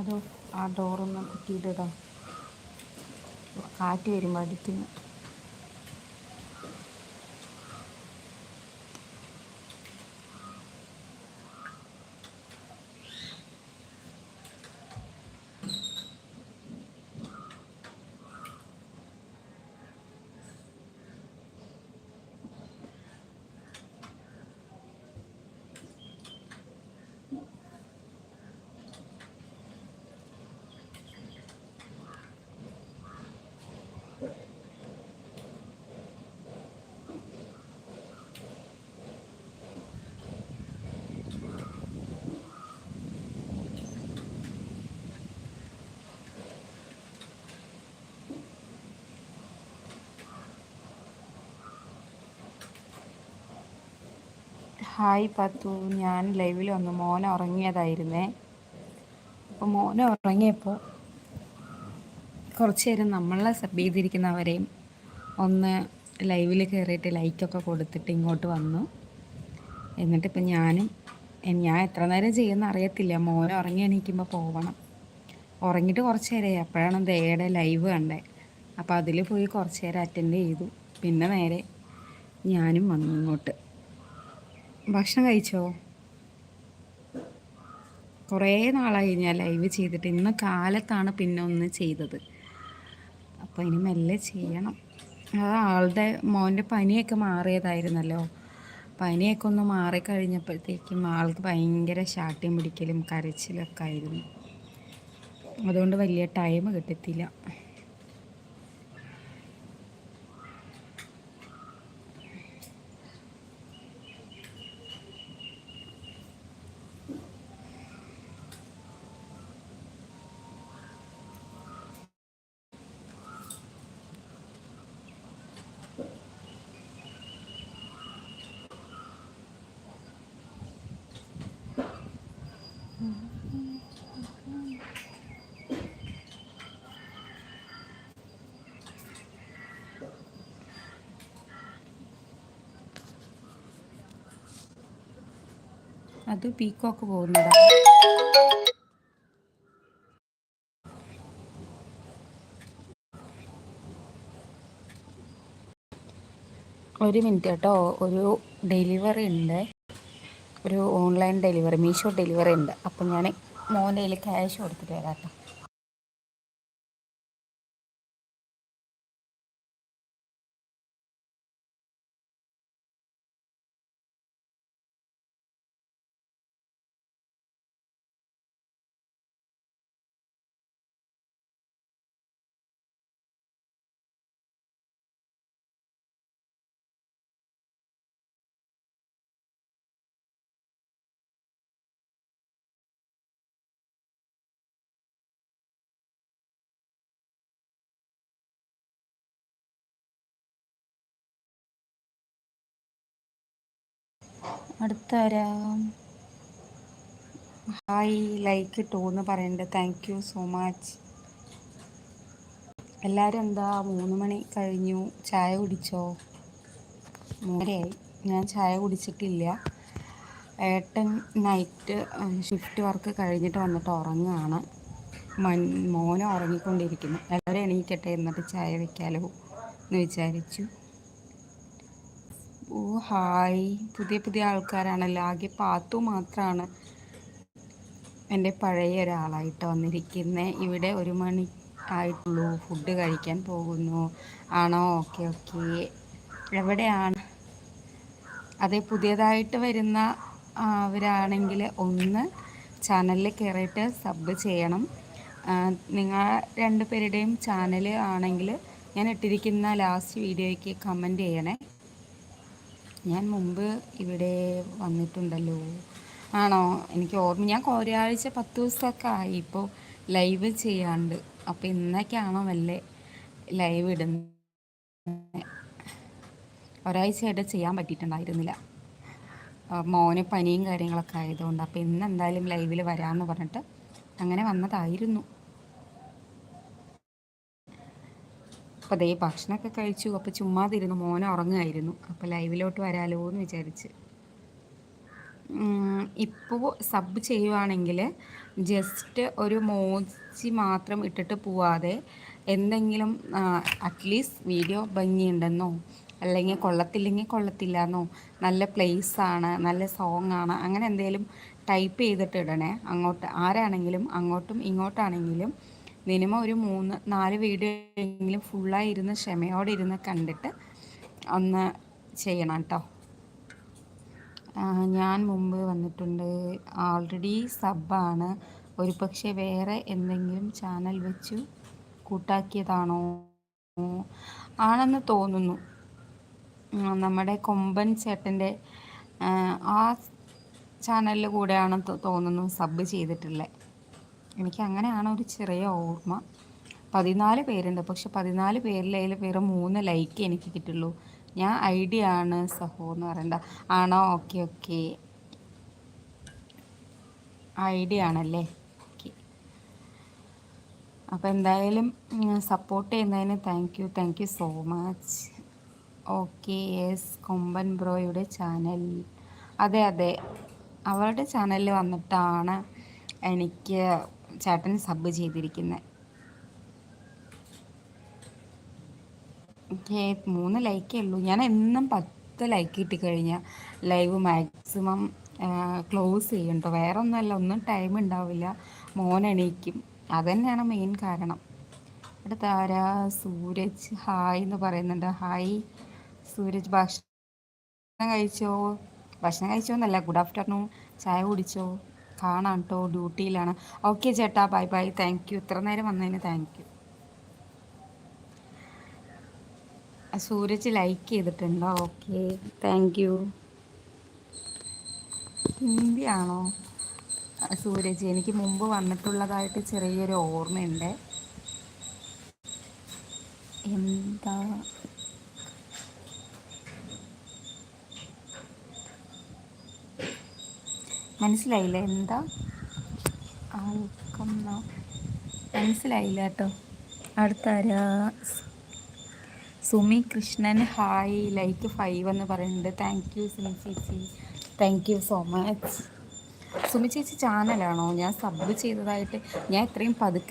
അതോ ആ ഡോറൊന്ന് കിട്ടിയിട്ടോ കാറ്റ് വരുമ്പോൾ അടിക്കുന്നു. ഹായ് പത്തു. ഞാൻ ലൈവിൽ വന്നു. മോന ഉറങ്ങിയതായിരുന്നേ. അപ്പോൾ മോന ഉറങ്ങിയപ്പോൾ കുറച്ച് നേരം നമ്മളെ സബ് ചെയ്തിരിക്കുന്നവരെയും ഒന്ന് ലൈവിൽ കയറിയിട്ട് ലൈക്കൊക്കെ കൊടുത്തിട്ട് ഇങ്ങോട്ട് വന്നു. എന്നിട്ടിപ്പോൾ ഞാനും ഞാൻ എത്ര നേരം ചെയ്യുന്ന അറിയത്തില്ല. മോൻ ഉറങ്ങി എണീക്കുമ്പോൾ പോവണം. ഉറങ്ങിയിട്ട് കുറച്ച് നേരമായി അപ്പോഴാണ് ദയുടെ ലൈവ് കണ്ടേ. അപ്പോൾ അതിൽ പോയി കുറച്ച് നേരം അറ്റൻഡ് ചെയ്തു. പിന്നെ നേരെ ഞാനും വന്നു ഇങ്ങോട്ട്. ഭക്ഷണം കഴിച്ചോ? കുറേ നാളായി ഞാൻ ലൈവ് ചെയ്തിട്ട്. ഇന്ന് കാലത്താണ് പിന്നെ ഒന്ന് ചെയ്തത്. അപ്പോൾ ഇനി മെല്ലെ ചെയ്യണം. അത് ആളുടെ മോന്റെ പനിയൊക്കെ മാറിയതായിരുന്നല്ലോ. പനിയൊക്കെ ഒന്ന് മാറിക്കഴിഞ്ഞപ്പോഴത്തേക്കും ആൾക്ക് ഭയങ്കര ശാട്ടിയും പിടിക്കലും കരച്ചിലൊക്കെ ആയിരുന്നു. അതുകൊണ്ട് വലിയ ടൈം കിട്ടത്തില്ല. അത് പീക്കോക്ക് പോകുന്നതാണ് ഒരു മിനിറ്റ് കേട്ടോ. ഒരു ഡെലിവറി ഉണ്ട്. ഒരു ഓൺലൈൻ ഡെലിവറി മീഷോ ഡെലിവറി ഉണ്ട്. അപ്പം ഞാൻ മോന്റെ കയ്യിൽ ക്യാഷ് കൊടുത്തിട്ട് വരാം കേട്ടോ. അടുത്താരാ ഹായ് ലൈക്ക് ഇട്ടു എന്ന് പറയുന്നുണ്ട് താങ്ക് യു സോ മച്ച് എല്ലാവരും എന്താ? മൂന്ന് മണി കഴിഞ്ഞു. ചായ കുടിച്ചോ? മൂന്നരയായി. ഞാൻ ചായ കുടിച്ചിട്ടില്ല. ഏട്ടൻ നൈറ്റ് ഷിഫ്റ്റ് വർക്ക് കഴിഞ്ഞിട്ട് വന്നിട്ട് ഉറങ്ങുകയാണ് മൻ മോനെ ഉറങ്ങിക്കൊണ്ടിരിക്കുന്നു. എല്ലാവരും എണീക്കട്ടെ എന്നിട്ട് ചായ വെക്കാലോ എന്ന് വിചാരിച്ചു. ഓ ഹായ്. പുതിയ പുതിയ ആൾക്കാരാണല്ലോ. ആകെ പാത്തു മാത്രമാണ് എന്റെ പഴയ ഒരാളായിട്ട് വന്നിരിക്കുന്നത് ഇവിടെ ഒരു മണി ആയിട്ടുള്ളൂ. ഫുഡ് കഴിക്കാൻ പോകുന്നു. ആണോ? Okay okay. എവിടെയാണ്? അതെ പുതിയതായിട്ട് വരുന്ന അവരാണെങ്കിൽ ഒന്ന് ചാനലിൽ കയറിയിട്ട് സബ് ചെയ്യണം. നിങ്ങൾ രണ്ടുപേരുടെയും ചാനൽ ആണെങ്കിൽ ഞാൻ ഇട്ടിരിക്കുന്ന ലാസ്റ്റ് വീഡിയോയ്ക്ക് കമന്റ് ചെയ്യണേ. ഞാൻ മുമ്പ് ഇവിടെ വന്നിട്ടുണ്ടല്ലോ. ആണോ? എനിക്ക് ഓർമ്മ ഞാൻ ഒരാഴ്ച പത്ത് ദിവസമൊക്കെ ആയി ഇപ്പോൾ ലൈവ് ചെയ്യാണ്ട്. അപ്പോൾ ഇന്നൊക്കെയാണോ വല്ലേ ലൈവ് ഇടുന്നത് ഒരാഴ്ചയായിട്ട് ചെയ്യാൻ പറ്റിയിട്ടുണ്ടായിരുന്നില്ല. മോന് പനിയും കാര്യങ്ങളൊക്കെ ആയതുകൊണ്ട്. അപ്പോൾ ഇന്ന് എന്തായാലും ലൈവിൽ വരാമെന്ന് പറഞ്ഞിട്ട് അങ്ങനെ വന്നതായിരുന്നു. അപ്പോൾ അതേ ഭക്ഷണമൊക്കെ കഴിച്ചു. അപ്പോൾ ചുമ്മാതിരുന്നു. മോനെ ഉറങ്ങുമായിരുന്നു അപ്പോൾ ലൈവിലോട്ട് വരാലോ എന്ന് വിചാരിച്ച് ഇപ്പോൾ സബ് ചെയ്യുവാണെങ്കിൽ ജസ്റ്റ് ഒരു മോച്ചി മാത്രം ഇട്ടിട്ട് പോവാതെ എന്തെങ്കിലും അറ്റ്ലീസ്റ്റ് വീഡിയോ ഭംഗിയുണ്ടെന്നോ അല്ലെങ്കിൽ കൊള്ളത്തില്ലെങ്കിൽ കൊള്ളത്തില്ല എന്നോ നല്ല പ്ലേസ് ആണ് നല്ല സോങ് ആണ് അങ്ങനെ എന്തെങ്കിലും ടൈപ്പ് ചെയ്തിട്ട് ഇടണേ. അങ്ങോട്ട് ആരാണെങ്കിലും അങ്ങോട്ടും ഇങ്ങോട്ടാണെങ്കിലും മിനിമം ഒരു മൂന്ന് നാല് വീഡിയോ ഫുള്ളായി ഇരുന്ന് ക്ഷമയോടെ ഇരുന്ന് കണ്ടിട്ട് ഒന്ന് ചെയ്യണം കേട്ടോ ഞാൻ മുമ്പ് വന്നിട്ടുണ്ട്. ഓൾറെഡി സബ്ബാണ് ഒരു പക്ഷേ വേറെ എന്തെങ്കിലും ചാനൽ വെച്ചു കൂട്ടാക്കിയതാണോ? ആണെന്ന് തോന്നുന്നു. നമ്മുടെ കൊമ്പൻ ചേട്ടന്റെ ആ ചാനലിൽ കൂടെയാണെന്ന് തോന്നുന്നു സബ് ചെയ്തിട്ടുള്ളത് എനിക്ക് അങ്ങനെയാണ് ഒരു ചെറിയ ഓർമ്മ. പതിനാല് പേരുണ്ട്. പക്ഷെ പതിനാല് പേരിൽ വേറെ മൂന്ന് ലൈക്ക് എനിക്ക് കിട്ടുള്ളൂ ഞാൻ ഐ ഡി ആണ് സഹോ എന്ന് പറയണ്ട. ആണോ? ഓക്കെ ഓക്കെ ഐ ഡി ആണല്ലേ? ഓക്കെ അപ്പോൾ എന്തായാലും സപ്പോർട്ട് ചെയ്യുന്നതിന് thank you thank you so much okay yes Komban ബ്രോയുടെ ചാനൽ അതെ അതെ. അവരുടെ ചാനലിൽ വന്നിട്ടാണ് എനിക്ക് ചേട്ടൻ സബ് ചെയ്തിരിക്കുന്നത് മൂന്ന് ലൈക്കേ ഉള്ളൂ. ഞാൻ എന്നും പത്ത് ലൈക്ക് കിട്ടിക്കഴിഞ്ഞാൽ ലൈവ് മാക്സിമം ക്ലോസ് ചെയ്യും കേട്ടോ വേറെ ഒന്നുമല്ല ഒന്നും ടൈം ഉണ്ടാവില്ല. മോൻ എണീക്കും. അതുതന്നെയാണ് മെയിൻ കാരണം. അടുത്ത ആരാ? സൂരജ്. ഹായ് എന്ന് പറയുന്നുണ്ട്. ഹായ് സൂരജ്. ഭക്ഷണം കഴിച്ചോ? ഭക്ഷണം കഴിച്ചോ എന്നല്ല ഗുഡ് ആഫ്റ്റർനൂൺ ചായ കുടിച്ചോ? കാണാം കേട്ടോ ഡ്യൂട്ടിയിലാണ്. ഓക്കെ ചേട്ടാ ബൈ ബൈ. താങ്ക് യു ഇത്ര നേരം വന്നതിന് താങ്ക് യു സൂരജ് ലൈക്ക് ചെയ്തിട്ടുണ്ടോ? ഓക്കെ താങ്ക് യു ഹിന്ദിയാണോ? സൂരജ് എനിക്ക് മുമ്പ് വന്നിട്ടുള്ളതായിട്ട് ചെറിയൊരു ഓർമ്മയുണ്ട്. എന്താ മനസ്സിലായില്ല? എന്താ? ആൾക്കം മനസ്സിലായില്ല കേട്ടോ. അടുത്താരാ? Sumi Krishnan. Hi. Like five എന്ന് പറയുന്നുണ്ട്. താങ്ക് യു സുമി ചേച്ചി. Thank you so much Sumi ചേച്ചി ചാനലാണോ ഞാൻ സബ് ചെയ്തതായിട്ട് ഞാൻ ഇത്രയും പതുക്കെ